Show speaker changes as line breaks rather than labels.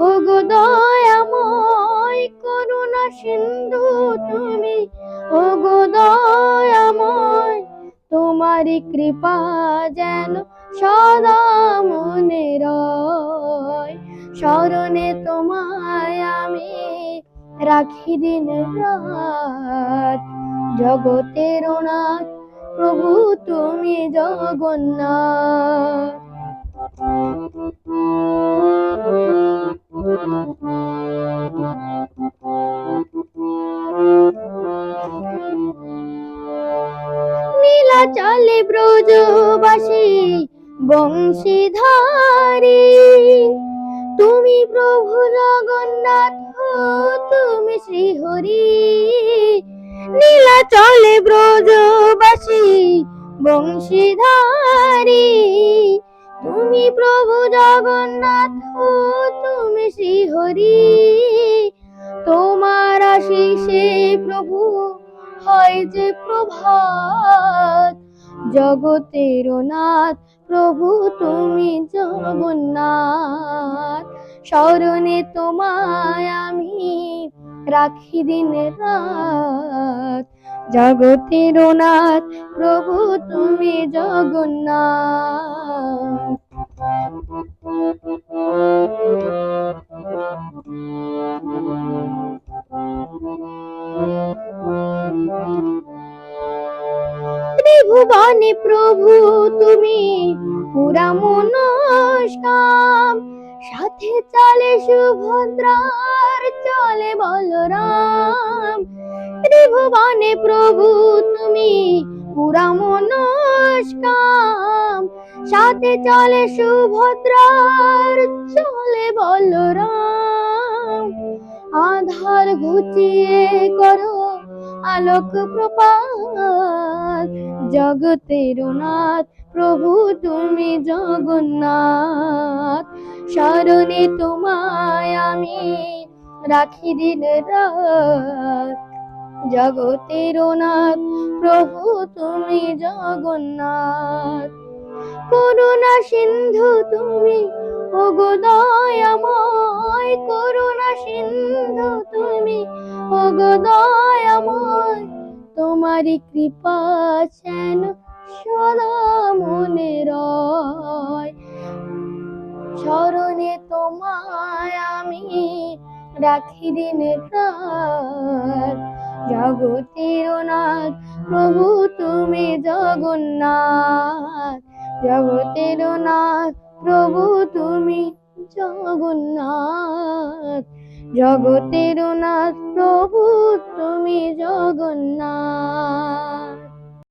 ওগো দয়াময় করুণা সিন্ধু তুমি, ওগো দয়াময় তোমারি কৃপা যেন সদা মনে রয়। স্মরণে তোমায় আমি রাখি দিন রাত, জগতের নাথ প্রভু তুমি জগন্নাথ। নীলাচলে ব্রজবাসী বংশীধারী। তুমি প্রভু জগন্নাথ তুমি শ্রীহরি। নীলাচলে ব্রজবাসী বংশীধারী। তুমি প্রভু জগন্নাথ তুমি শ্রীহরি। তোমার আশিসে প্রভু হয় যে প্রভাত। জগতের নাথ প্রভু তুমি জগন্নাথ। স্মরণে তোমায় আমি রাখি দিন রাত। জগতের নাথ প্রভু তুমি জগন্নাথ। ত্রিভুবনে প্রভু, তুমি পুরা মনস্কাম। সাথে চলে সুভদ্রার, চলে বলরাম। ত্রিভুবনে প্রভু, তুমি পুরা মনস্কাম। সাথে চলে সুভদ্রার, চলে বলরাম। আধার ঘুচিয়ে করো আলোক প্রপাত। জগতের নাথ প্রভু তুমি জগন্নাথ। স্মরণে তোমায় আমি রাখি দিন রাত। জগতের নাথ প্রভু তুমি জগন্নাথ। করুণা সিন্ধু তুমি, ওগো দয়াময়। করুণা সিন্ধু তুমি, ওগো দয়াময়। তোমারি কৃপা যেন মনে রয়। স্মরণে তোমায় আমি রাখি দিন রাত। জগতের নাথ প্রভু তুমি জগন্নাথ। জগতের নাথ প্রভু তুমি জগন্নাথ। জগতের নাথ প্রভু তুমি জগন্নাথ।